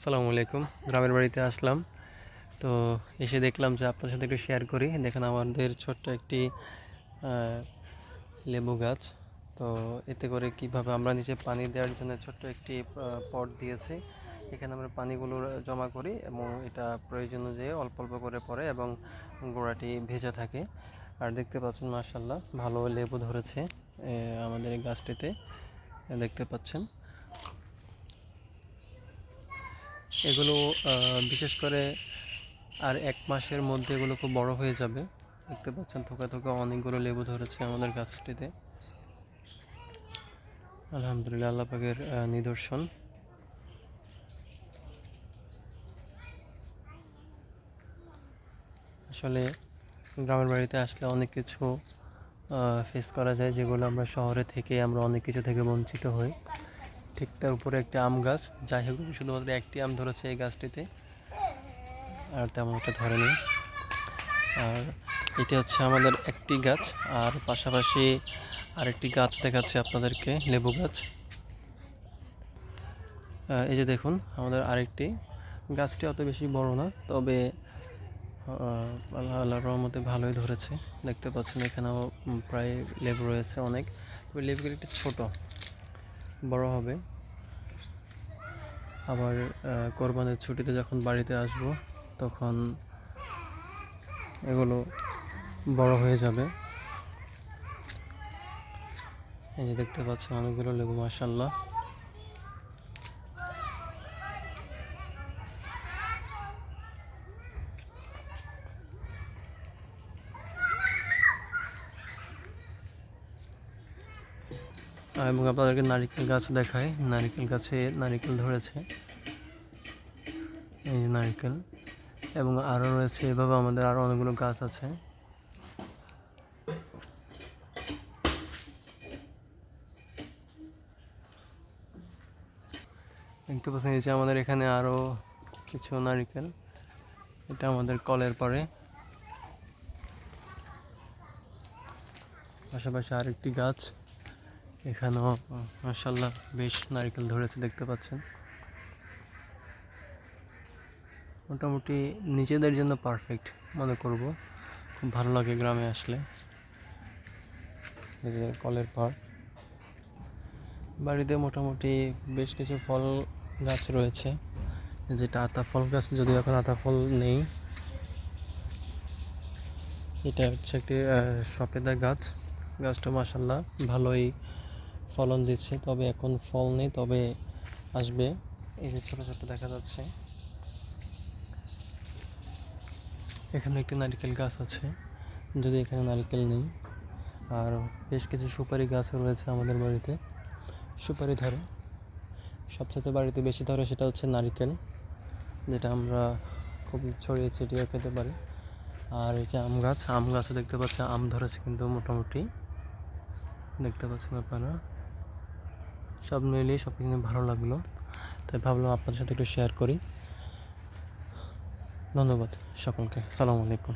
আসসালামু আলাইকুম। গ্রামের বাড়িতে আসলাম। তো এসে দেখলাম যে আপনার সাথে একটু শেয়ার করি। দেখেন আমাদের ছোট্ট একটি লেবু গাছ। তো এতে করে কীভাবে আমরা নিচে পানি দেওয়ার জন্য ছোট্ট একটি পট দিয়েছি। এখানে আমরা পানিগুলো জমা করি এবং এটা প্রয়োজন অনুযায়ী অল্প অল্প করে পড়ে এবং গোড়াটি ভেজে থাকে। আর দেখতে পাচ্ছেন মার্শাল্লাহ ভালো লেবু ধরেছে আমাদের এই গাছটিতে। দেখতে পাচ্ছেন। এগুলো বিশেষ করে আর এক মাসের মধ্যে এগুলো খুব বড় হয়ে যাবে। দেখতে পাচ্ছেন থোকা থোকা অনেকগুলো লেবু ধরেছে আমাদের গাছটিতে। আলহামদুলিল্লাহ, আল্লাহ পাকের নিদর্শন। আসলে গ্রামের বাড়িতে আসলে অনেক কিছু ফেস করা যায় যেগুলো আমরা শহরে থেকে আমরা অনেক কিছু থেকে বঞ্চিত হই। ঠিক তার উপরে একটি আম গাছ। যাই হোক, শুধুমাত্র একটি আম ধরেছে এই গাছটিতে। আর তেমন একটা ধরেনি আর এটা হচ্ছে আমাদের একটি গাছ। আর পাশাপাশি আরেকটি গাছ দেখাচ্ছে আপনাদেরকে, লেবু গাছ। এই যে দেখুন, আমাদের আরেকটি। গাছটি অত বেশি বড় না, তবে আল্লাহ আল্লাহর রহমতে ভালোই ধরেছে। দেখতে পাচ্ছেন এখানেও প্রায় লেবু রয়েছে অনেক। তবে লেবুগুলো একটু ছোট। বড় হবে। আবার কোরবানের ছুটিতে যখন বাড়িতে আসব, তখন এগুলো বড় হয়ে যাবে। এই যে দেখতে পাচ্ছেন অনেকগুলো লেবু মাসাল্লাহ এবং আপনাদেরকে নারিকেল গাছ দেখায় নারিকেল গাছে নারিকেল ধরেছে। এই যে নারিকেল। এবং আরও রয়েছে, এভাবে আমাদের আরও অনেকগুলো গাছ আছে। দেখতে পাচ্ছেন, এই যে আমাদের এখানে আরও কিছু নারিকেল। এটা আমাদের কলের পরে। পাশাপাশি আরেকটি গাছ। এখানেও মাসাল্লাহ বেশ নারকেল ধরেছে, দেখতে পাচ্ছেন। মোটামুটি নিজেদের জন্য পারফেক্ট মনে করব। খুব ভালো লাগে গ্রামে আসলে। কলের পর বাড়িতে মোটামুটি বেশ কিছু ফল গাছ রয়েছে। যেটা আতা ফল গাছ যদি এখন আতা ফল নেই। এটা হচ্ছে একটি সফেদা গাছ। গাছটা মাসাল্লাহ ভালোই ফলন দিচ্ছে, তবে এখন ফল নেই, তবে আসবে। এই যে ছোটো ছোটো দেখা যাচ্ছে। এখানে একটি নারিকেল গাছ আছে, যদি এখানে নারকেল নেই। আর বেশ কিছু সুপারি গাছও রয়েছে আমাদের বাড়িতে, সুপারি ধরে। সবচেয়ে বাড়িতে বেশি ধরে সেটা হচ্ছে নারকেল, যেটা আমরা খুব ছড়িয়ে ছিটিয়ে খেতে পারি। আর এই যে আম গাছ, আম গাছও দেখতে পাচ্ছি, আম ধরেছে কিন্তু মোটামুটি। দেখতে পাচ্ছেন আপনারা। সব মিলিয়ে সব কিছু ভালো লাগল। তাই ভাবলাম আপনাদের সাথে একটু শেয়ার করি। ধন্যবাদ সকলকে। সালামু আলাইকুম।